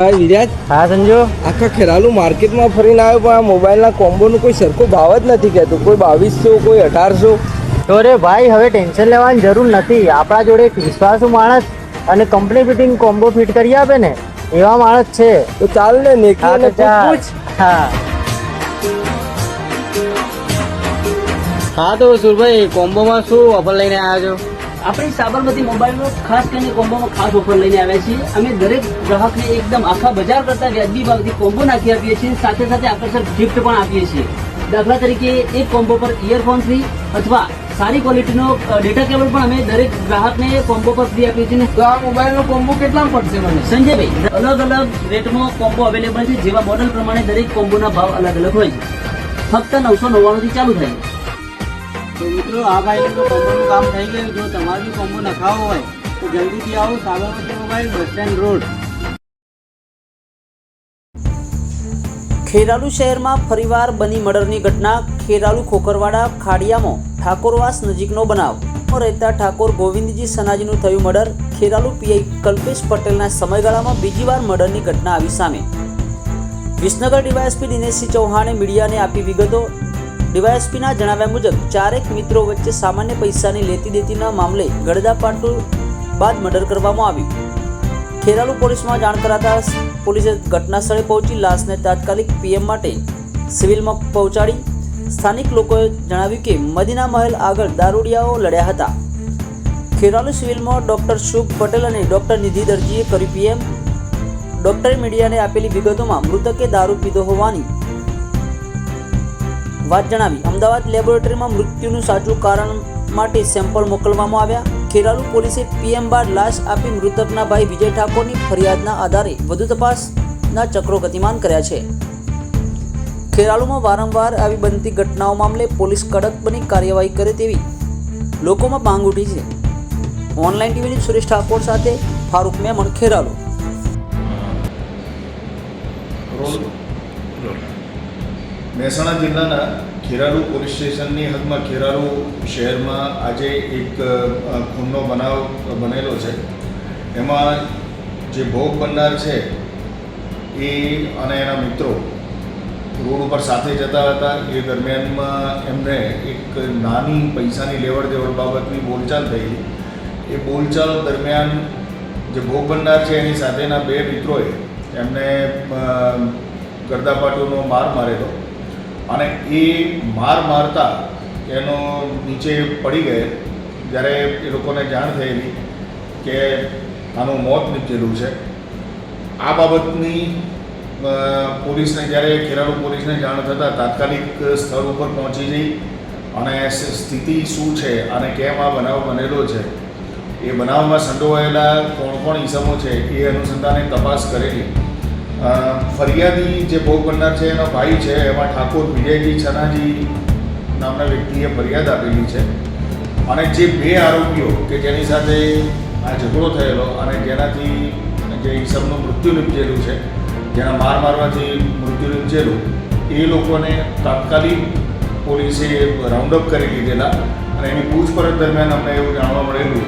હા વિરાજ હા સંજુ? આખા ખેરાલુ માર્કેટમાં ફરીને આવ્યો પણ આ મોબાઈલના કોમ્બોનું કોઈ સરખો ભાવ જ નથી કહેતો. કોઈ બાવીસો કોઈ અઢારસો. તો રે ભાઈ હવે ટેન્શન લેવાની જરૂર નથી. આપણા જોડે એક વિશ્વાસુ માણસ અને કંપની ફિટિંગ કોમ્બો ફિટ કરી આપે ને એવા માણસ છે. તો ચાલ ને નેકી પૂછ. હા. હા તો સુરભાઈ કોમ્બોમાં શું ઓફર લઈને આવ્યા છો? આપણી સાબરમતી મોબાઈલનો ખાસ કરીને કોમ્બોમાં ખાસ ઓફર લઈને આવ્યા છીએ. અમે દરેક ગ્રાહકને એકદમ આખા બજાર કરતા વ્યાજબી ભાવથી કોમ્બો નાખી આપીએ છીએ. સાથે સાથે આકર્ષક ગિફ્ટ પણ આપીએ છીએ. દાખલા તરીકે એક કોમ્બો પર ઇયરફોન ફ્રી અથવા સારી ક્વોલિટીનો ડેટા કેબલ પણ અમે દરેક ગ્રાહકને કોમ્બો પર ફ્રી આપીએ છીએ. તો આ મોબાઈલનો કોમ્બો કેટલા પડશે મને? સંજયભાઈ અલગ અલગ રેટમાં કોમ્બો અવેલેબલ છે જેવા મોડેલ પ્રમાણે દરેક કોમ્બોના ભાવ અલગ અલગ હોય છે. ફક્ત નવસો નવ્વાણું થી ચાલુ થાય છે. તો મિત્રો, આ ભાઈનું તો કોમ્બોનું કામ થઈ ગયું. જો તમારે કોમ્બો નખાવો હોય, તો જલ્દીથી આવો Sabarmati mobile bus stand road. Kheralu શહેરમાં ફરીવાર બની મર્ડરની ઘટના. ખેરાલુ ખોખરવાડા, ખાડિયામાં ઠાકોરવાસ નજીકનો બનાવ. રહેતા ઠાકોર ગોવિંદજી સનાજીનું થયું મર્ડર. ખેરાલુ પીઆઈ કલ્પેશ પટેલના સમયગાળામાં બીજી વાર મર્ડરની ઘટના આવી સામે. વિસનગર ડીવાયએસપી દિનેશસિંહ ચૌહાણે મીડિયાને આપી વિગતો. ડીવાયએસપીના જણાવ્યા મુજબ, ચારેક મિત્રો વચ્ચે સામાન્ય પૈસાની લેતી દેતીના મામલે ગળદાપાટું બાદ મર્ડર કરવામાં આવ્યું. ખેરાલુ પોલીસમાં જાણ કરાતા પોલીસે ઘટના સ્થળે પહોંચી લાશને તાત્કાલિક પીએમ માટે સિવિલમાં પહોંચાડી, સ્થાનિક લોકોએ જણાવ્યું કે મદીના મહેલ આગળ દારૂડિયાઓ લડ્યા હતા. ખેરાલુ સિવિલમાં ડોક્ટર શુભ પટેલ અને ડૉક્ટર નિધિ દરજીએ કર્યું પીએમ. ડૉક્ટરે મીડિયાને આપેલી વિગતોમાં મૃતકે દારૂ પીધો હોવાની વાત જણાવી. અમદાવાદ લેબોરેટરીમાં મૃત્યુનું સાચું કારણ માટે સેમ્પલ મોકલવામાં આવ્યા. ખેરાલુ પોલીસે પીએમ બાદ લાશ આપી મૃતકના ભાઈ વિજય ઠાકોરની ફરિયાદના આધારે વધુ તપાસના ચક્રો ગતિમાન કર્યા છે. ખેરાલુમાં વારંવાર આવી બનતી ઘટનાઓ મામલે પોલીસ કડક બની કાર્યવાહી કરે તેવી લોકોમાં માંગ ઉઠી છે. ઓનલાઈન ટીવીની સુરેશ ઠાકોર સાથે ફારૂક મેમણ, ખેરાલુ. મહેસાણા જિલ્લાના ખેરાલુ પોલીસ સ્ટેશનની હદમાં ખેરાલુ શહેરમાં આજે એક ખૂનનો બનાવ બનેલો છે. એમાં જે ભોગ બનનાર છે એ અને એના મિત્રો રોડ ઉપર સાથે જતા હતા. એ દરમિયાનમાં એમને એક નાની પૈસાની લેવડ દેવડ બાબતની બોલચાલ થઈ. એ બોલચાલ દરમિયાન જે ભોગ બનનાર છે એની સાથેના બે મિત્રોએ એમને ગરદાપાટુનો માર મારેલો. અને એ માર મારતા એનો નીચે પડી ગયે. જ્યારે એ લોકોને જાણ થયેલી કે આનું મોત નીપજેલું છે. આ બાબતની પોલીસને જ્યારે ખેરાલુ પોલીસને જાણ થતાં તાત્કાલિક સ્થળ ઉપર પહોંચી જઈ અને સ્થિતિ શું છે અને કેમ આ બનાવ બનેલો છે, એ બનાવમાં સંડોવાયેલા કોણ કોણ ઈસમો છે એ અનુસંધાને તપાસ કરેલી. ફરિયાદી જે ભોગ બનનાર છે, એનો ભાઈ છે, એમાં ઠાકોર વિજયજી છનાજી નામના વ્યક્તિએ ફરિયાદ આપેલી છે. અને જે બે આરોપીઓ કે જેની સાથે આ ઝઘડો થયેલો અને જેનાથી જે ઈસમનું મૃત્યુ નિપજેલું છે, જેના માર મારવાથી મૃત્યુ નિપજેલું, એ લોકોને તાત્કાલિક પોલીસે રાઉન્ડ અપ કરી લીધેલા અને એની પૂછપરછ દરમિયાન અમને એવું જાણવા મળેલું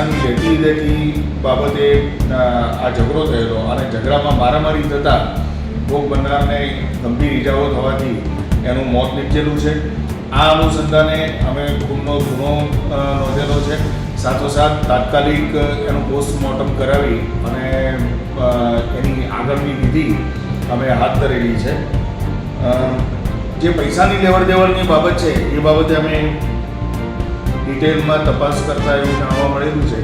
પૈસાની લેતી દેતી બાબતે આ ઝઘડો થયેલો અને ઝઘડામાં મારામારી થતાં ભોગ બનનારને ગંભીર ઈજાઓ થવાથી એનું મોત નીપજેલું છે. આ અનુસંધાને અમે ખૂનનો ગુનો નોંધેલો છે. સાથોસાથ તાત્કાલિક એનું પોસ્ટમોર્ટમ કરાવી અને એની આગળની વિધિ અમે હાથ ધરેલી છે. જે પૈસાની લેવડ દેવડની બાબત છે, એ બાબતે અમે ડિટેલમાં તપાસ કરતાં એવું જાણવા મળેલું છે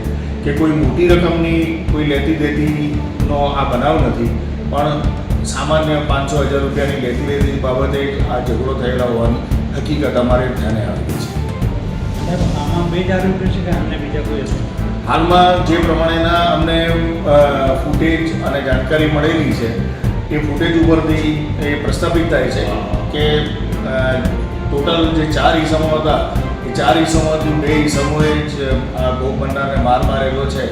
કે કોઈ મોટી રકમની કોઈ લેતી દેતીનો આ બનાવ નથી પણ સામાન્ય પાંચસો હજાર રૂપિયાની લેતી દેતી બાબતે આ ઝઘડો થયેલા હોવાની હકીકત અમારે ધ્યાને આવી છે. આમાં બે જ આરોપીઓ છે કે અમને બીજા કોઈ હાલમાં જે પ્રમાણેના અમને ફૂટેજ અને જાણકારી મળેલી છે એ ફૂટેજ ઉપરથી એ પ્રસ્થાપિત થાય છે કે ટોટલ જે ચાર ઇસમો હતા એ ચાર ઈસમોથી બે ઈસમોએ જ આ ભોગ બનનારને માર મારેલો છે.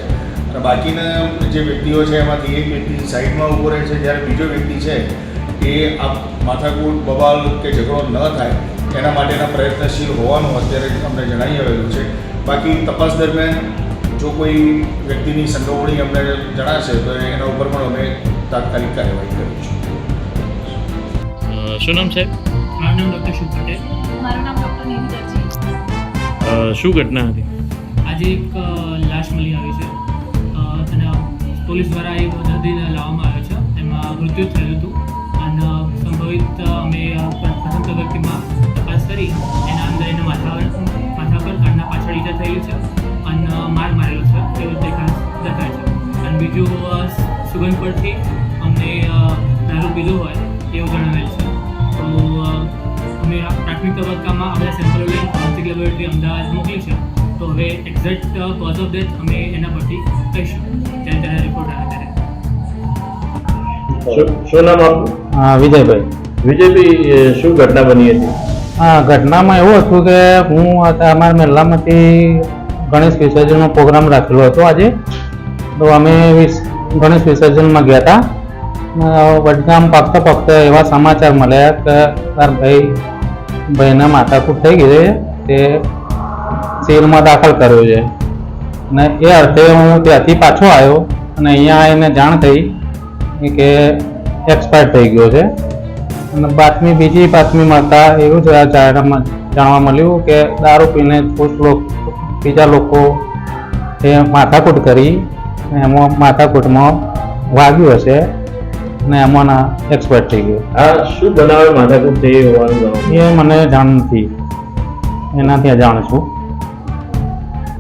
અને બાકીના જે વ્યક્તિઓ છે એમાંથી એક વ્યક્તિ સાઈડમાં ઊભો રહે છે જ્યારે બીજો વ્યક્તિ છે એ આ માથાકૂટ બબાલ કે ઝઘડો ન થાય એના માટેના પ્રયત્નશીલ હોવાનું અત્યારે અમને જણાવી આવેલું છે. બાકી તપાસ દરમિયાન જો કોઈ વ્યક્તિની સંડોવણી અમને જણાશે તો એના ઉપર પણ અમે તાત્કાલિક કાર્યવાહી કરીશું. શું નામ સાહેબ મારું નામ ડૉક્ટર શુભ પટેલ મારું નામ ડૉક્ટર નીલુ દરજી અ, શું ઘટના હતી? આજે એક લાશ મળી આવી છે. અને પોલીસ દ્વારા એ દર્દીને લાવવામાં આવ્યો છે. એમાં મૃત્યુ થયું હતું. અને સંભવિત અમે પ્રથમ તબક્કેમાં તપાસ કરી. એના અંદર એના માથા માથા પર કાનના પાછળ ઈજા થયેલી છે અને માર મારેલો છે. તેવું દેખા દેખાય છે. અને બીજું સુગંધ પરથી અમને દારૂ પીધું હોય એવું જણાવેલ પ્રાથમિક તબક્કામાં આપણે સેમ્પલો લઈ ફોરેન્સિક લેબોરેટરી અમદાવાદ મોકલી છે. તો હવે એક્ઝેક્ટ કોઝ ઓફ ડેથ અમે એના પરથી કહીશું. ત્યારે તેના રિપોર્ટ આવે ત્યારે. શું શું નામ આપનું? હા વિજયભાઈ. વિજયભાઈ શું ઘટના બની હતી? હા ઘટનામાં એવું હતું કે હું અમારા મહેલામાંથી ગણેશ વિસર્જનનો પ્રોગ્રામ રાખેલો હતો આજે. તો અમે ગણેશ વિસર્જનમાં ગયા હતા. વડગામ પાકતા પાકતા એવા સમાચાર મળ્યા કે તાર ભાઈ ભાઈના માથાકૂટ થઈ ગઈ છે તે સેલમાં દાખલ કર્યો છે. અને એ અર્થે હું ત્યાંથી પાછો આવ્યો અને અહીંયા આવીને જાણ થઈ કે એક્સપાયર થઈ ગયો છે. અને બાતમી, બીજી બાતમી મળતા એવું જ જાણવા મળ્યું કે દારૂ પીને લોકો, બીજા લોકો એ માથાકૂટ કરી એમાં માથાકૂટમાં વાગ્યું હશે. અને એમાંના એક્સપર્ટ થઈ ગયો. આ શું બનાવે માથાકૂટ થઈ હોવાનું એ મને જાણ નથી. એનાથી જાણ છું.